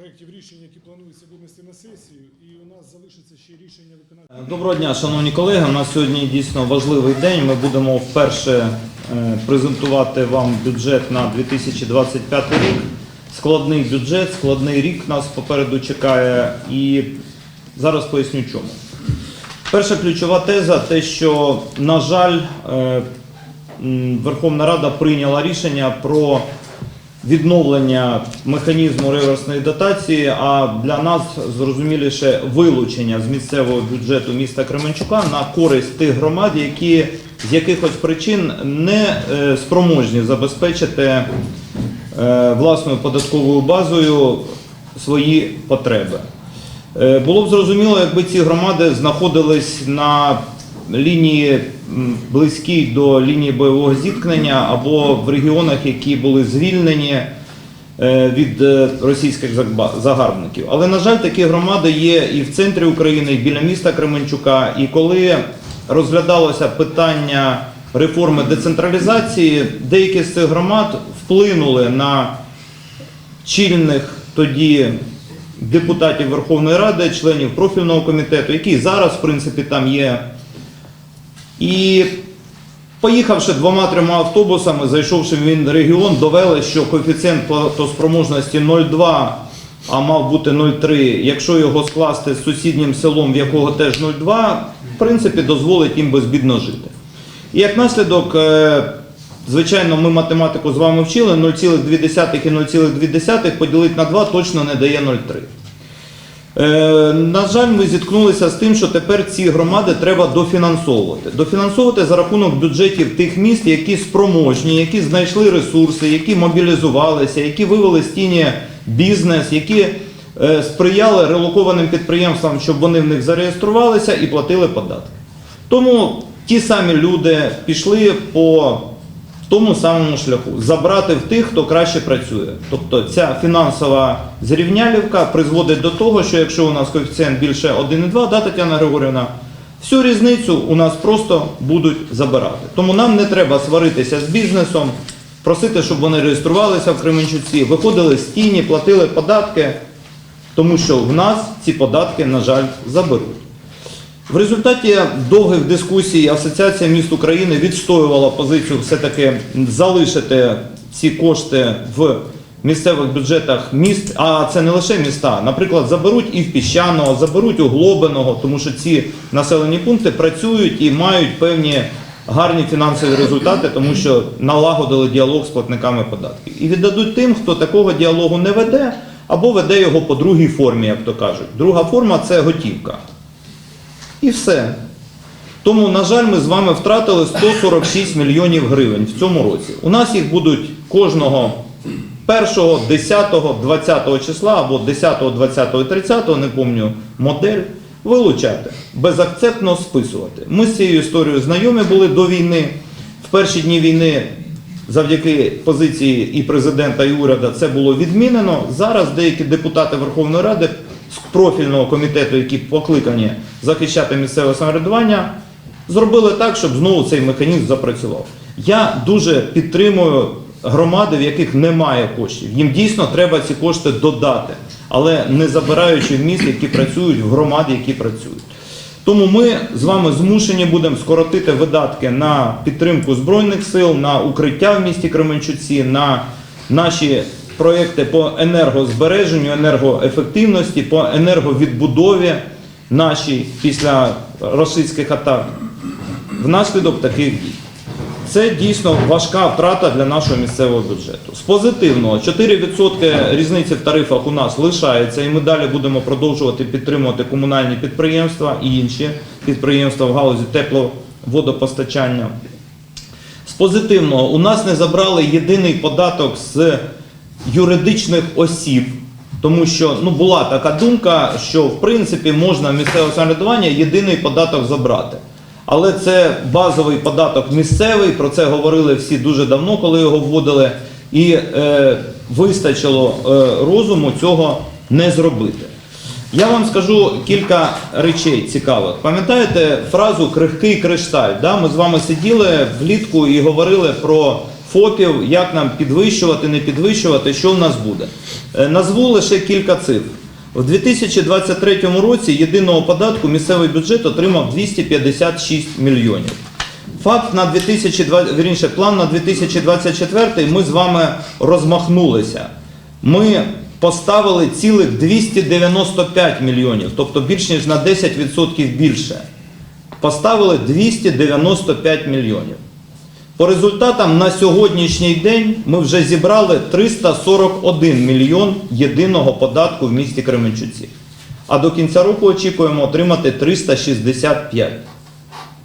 проєктів рішень, які планується винести на сесію, і у нас залишиться ще рішення виконання. Доброго дня, шановні колеги. У нас сьогодні дійсно важливий день. Ми будемо вперше е, презентувати вам бюджет на 2025 рік. Складний бюджет, складний рік нас попереду чекає, і зараз поясню чому. Перша ключова теза те, що, на жаль, е, Верховна Рада прийняла рішення про відновлення механізму реверсної дотації, а для нас зрозуміліше вилучення з місцевого бюджету міста Кременчука на користь тих громад, які з якихось причин не е, спроможні забезпечити е, власною податковою базою свої потреби. Е, Було б зрозуміло, якби ці громади знаходились на лінії м, близькій до лінії бойового зіткнення або в регіонах, які були звільнені е, від е, російських загарбників. Але, на жаль, такі громади є і в центрі України, і біля міста Кременчука. І коли розглядалося питання реформи децентралізації, деякі з цих громад вплинули на чільних тоді депутатів Верховної Ради, членів профільного комітету, які зараз, в принципі, там є. І поїхавши двома-трьома автобусами, зайшовши в він регіон, довели, що коефіцієнт платоспроможності 0,2, а мав бути 0,3. Якщо його скласти з сусіднім селом, в якого теж 0,2, в принципі, дозволить їм безбідно жити. І як наслідок, е, звичайно, ми математику з вами вчили, 0,2 і 0,2 поділити на 2 точно не дає 0,3. Е, На жаль, ми зіткнулися з тим, що тепер ці громади треба дофінансовувати. Дофінансовувати за рахунок бюджетів тих міст, які спроможні, які знайшли ресурси, які мобілізувалися, які вивели з тіні бізнес, які е, сприяли релокованим підприємствам, щоб вони в них зареєструвалися і платили податки. Тому ті самі люди пішли по тому самому шляху забрати в тих, хто краще працює. Тобто ця фінансова зрівнялівка призводить до того, що якщо у нас коефіцієнт більше 1,2, да, Тетяна Григорівна, всю різницю у нас просто будуть забирати. Тому нам не треба сваритися з бізнесом, просити, щоб вони реєструвалися в Кременчуці, виходили з тіні, платили податки, тому що в нас ці податки, на жаль, заберуть. В результаті довгих дискусій Асоціація міст України відстоювала позицію все-таки залишити ці кошти в місцевих бюджетах міст, а це не лише міста. Наприклад, заберуть і в Піщаного, заберуть у Глобиного, тому що ці населені пункти працюють і мають певні гарні фінансові результати, тому що налагодили діалог з платниками податків. І віддадуть тим, хто такого діалогу не веде, або веде його по другій формі, як то кажуть. Друга форма це готівка. І все. Тому, на жаль, ми з вами втратили 146 мільйонів гривень в цьому році. У нас їх будуть кожного 1, 10, 20 числа або 10, 20, 30, не пам'ятаю модель, вилучати, безакцептно списувати. Ми з цією історією знайомі були до війни. В перші дні війни завдяки позиції і президента, і уряду це було відмінено. Зараз деякі депутати Верховної Ради з профільного комітету, які покликані захищати місцеве самоврядування, зробили так, щоб знову цей механізм запрацював. Я дуже підтримую громади, в яких немає коштів. Їм дійсно треба ці кошти додати, але не забираючи міст, які працюють, в громади, які працюють. Тому ми з вами змушені будемо скоротити видатки на підтримку Збройних сил, на укриття в місті Кременчуці, на наші проекти по енергозбереженню, енергоефективності, по енерговідбудові нашій після російських атак внаслідок таких дій. Це дійсно важка втрата для нашого місцевого бюджету. З позитивного 4% різниці в тарифах у нас лишається, і ми далі будемо продовжувати підтримувати комунальні підприємства і інші підприємства в галузі тепловодопостачання. З позитивного у нас не забрали єдиний податок з юридичних осіб. Тому що ну, була така думка, що в принципі можна місцеве самоврядування єдиний податок забрати. Але це базовий податок місцевий, про це говорили всі дуже давно, коли його вводили, і е, вистачило е, розуму цього не зробити. Я вам скажу кілька речей цікавих. Пам'ятаєте фразу крихкий кришталь? Да? Ми з вами сиділи влітку і говорили про ФОПів, як нам підвищувати, не підвищувати, що в нас буде. Е, Назву лише кілька цифр. У 2023 році єдиного податку місцевий бюджет отримав 256 мільйонів. Факт на 2020, вірніше, план на 2024 ми з вами розмахнулися. Ми поставили цілих 295 мільйонів, тобто більш ніж на 10% більше. Поставили 295 мільйонів. По результатам на сьогоднішній день ми вже зібрали 341 мільйон єдиного податку в місті Кременчуці. А до кінця року очікуємо отримати 365.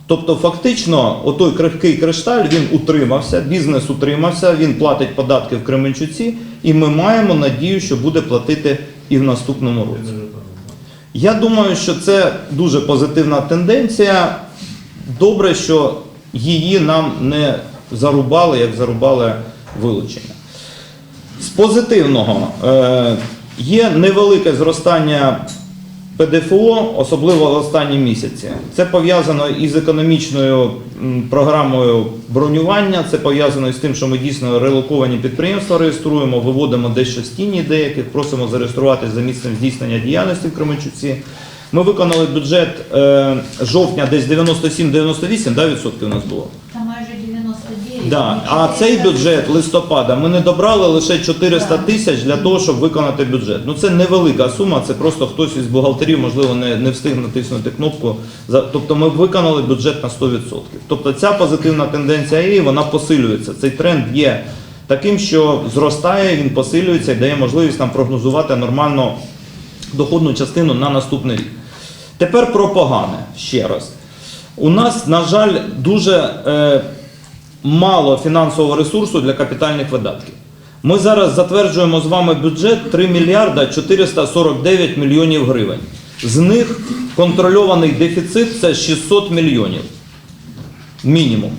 Тобто, фактично, отой крихкий кришталь він утримався, бізнес утримався, він платить податки в Кременчуці, і ми маємо надію, що буде платити і в наступному році. Я думаю, що це дуже позитивна тенденція. Добре, що її нам не зарубали, як зарубали вилучення. З позитивного е, є невелике зростання ПДФО, особливо в останні місяці. Це пов'язано із економічною програмою бронювання, це пов'язано із тим, що ми дійсно релоковані підприємства реєструємо, виводимо дещо з тіні деяких, просимо зареєструватися за місцем здійснення діяльності в Кременчуці. Ми виконали бюджет е, жовтня десь 97-98 да, відсотків у нас було. Там майже 99. Да. А цей бюджет листопада ми не добрали лише 400 тисяч для того, щоб виконати бюджет. Ну це невелика сума, це просто хтось із бухгалтерів, можливо, не, не встиг натиснути кнопку. За- Тобто ми виконали бюджет на 100%. Тобто ця позитивна тенденція є, і вона посилюється. Цей тренд є таким, що зростає, він посилюється і дає можливість нам прогнозувати нормально доходну частину на наступний рік. Тепер про погане ще раз. У нас, на жаль, дуже е, мало фінансового ресурсу для капітальних видатків. Ми зараз затверджуємо з вами бюджет 3 мільярда 449 мільйонів гривень. З них контрольований дефіцит це 600 мільйонів. Мінімум.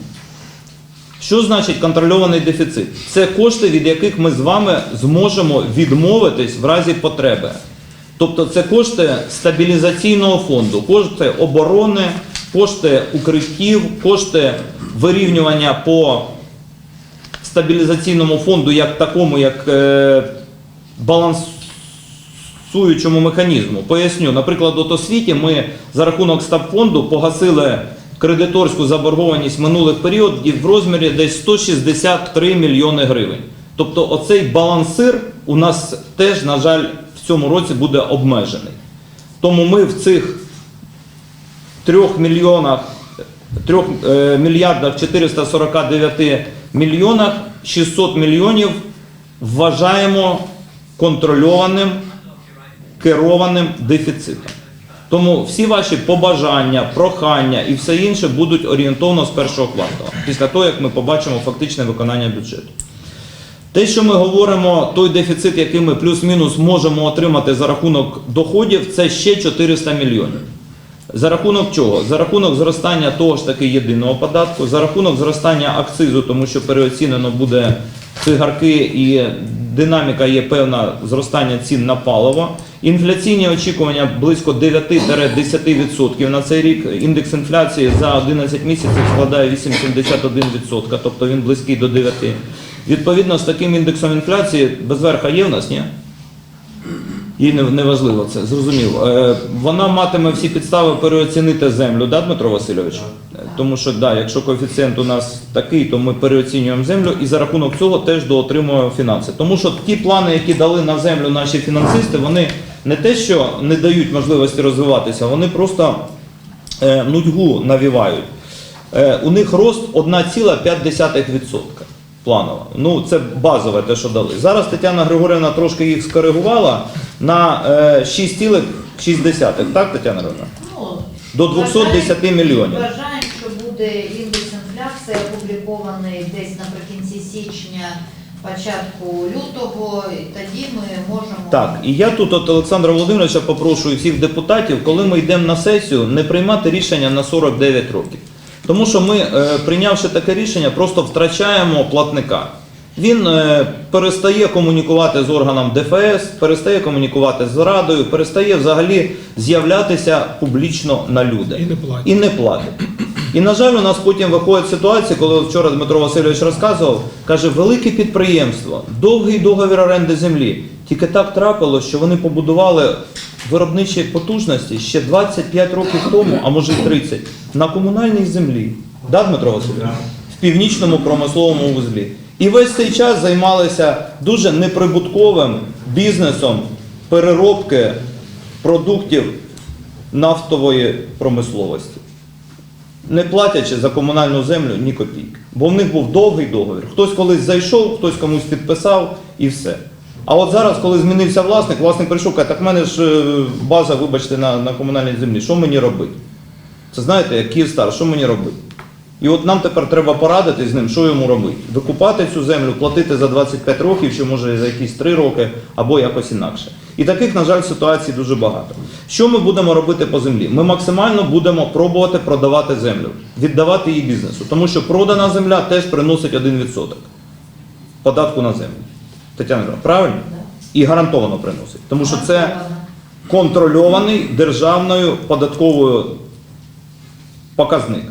Що значить контрольований дефіцит? Це кошти, від яких ми з вами зможемо відмовитись в разі потреби. Тобто це кошти стабілізаційного фонду, кошти оборони, кошти укриттів, кошти вирівнювання по стабілізаційному фонду як такому, як е, балансуючому механізму. Поясню, наприклад, от освіті ми за рахунок стабфонду погасили кредиторську заборгованість минулих періодів в розмірі десь 163 мільйони гривень. Тобто оцей балансир у нас теж, на жаль, цьому році буде обмежений. Тому ми в цих 3 мільйонах 3 е, мільярдах 449 мільйонах 600 мільйонів вважаємо контрольованим керованим дефіцитом. Тому всі ваші побажання, прохання і все інше будуть орієнтовно з першого кварталу, після того, як ми побачимо фактичне виконання бюджету. Те, що ми говоримо, той дефіцит, який ми плюс-мінус можемо отримати за рахунок доходів, це ще 400 мільйонів. За рахунок чого? За рахунок зростання того ж таки єдиного податку, за рахунок зростання акцизу, тому що переоцінено буде цигарки і динаміка є певна зростання цін на паливо. Інфляційні очікування близько 9-10% на цей рік. Індекс інфляції за 11 місяців складає 8,71%, тобто він близький до 9%. Відповідно, з таким індексом інфляції безверха є в нас, ні? Їй не, не це, зрозумів. Е, вона матиме всі підстави переоцінити землю, да, Дмитро Васильович? Тому що да, якщо коефіцієнт у нас такий, то ми переоцінюємо землю і за рахунок цього теж доотримуємо фінанси. Тому що ті плани, які дали на землю наші фінансисти, вони не те, що не дають можливості розвиватися, вони просто е, нудьгу навівають. Е, у них рост 1,5% планово. Ну, це базове те, що дали. Зараз Тетяна Григорівна трошки їх скоригувала на е, 6,6. Так, Тетяна Григорівна? Ну, До 210 вважаємо- мільйонів. Вважаємо, що буде індекс інфляції опублікований десь наприкінці січня, початку лютого, і тоді ми можемо. Так, і я тут от Олександра Володимировича попрошу і всіх депутатів, коли ми йдемо на сесію, не приймати рішення на 49 років. Тому що ми, е, прийнявши таке рішення, просто втрачаємо платника. Він е, перестає комунікувати з органом ДФС, перестає комунікувати з Радою, перестає взагалі з'являтися публічно на люди. І не платять. І не платить. І, на жаль, у нас потім виходить ситуація, коли вчора Дмитро Васильович розказував, каже, велике підприємство, довгий договір оренди землі. Тільки так трапилось, що вони побудували виробничі потужності ще 25 років тому, а може 30, на комунальній землі. Да, Дмитро Васильович? В північному промисловому вузлі. І весь цей час займалися дуже неприбутковим бізнесом переробки продуктів нафтової промисловості не платячи за комунальну землю ні копійки. Бо в них був довгий договір. Хтось колись зайшов, хтось комусь підписав і все. А от зараз, коли змінився власник, власник прийшов, каже, так в мене ж е, база, вибачте, на, на комунальній землі. Що мені робити? Це знаєте, як Київстар, що мені робити? І от нам тепер треба порадити з ним, що йому робити. Викупати цю землю, платити за 25 років, чи може за якісь 3 роки, або якось інакше. І таких, на жаль, ситуацій дуже багато. Що ми будемо робити по землі? Ми максимально будемо пробувати продавати землю, віддавати її бізнесу, тому що продана земля теж приносить 1% податку на землю. Тетяна, Іванівна, правильно? І гарантовано приносить. Тому що це контрольований державною податковою показник.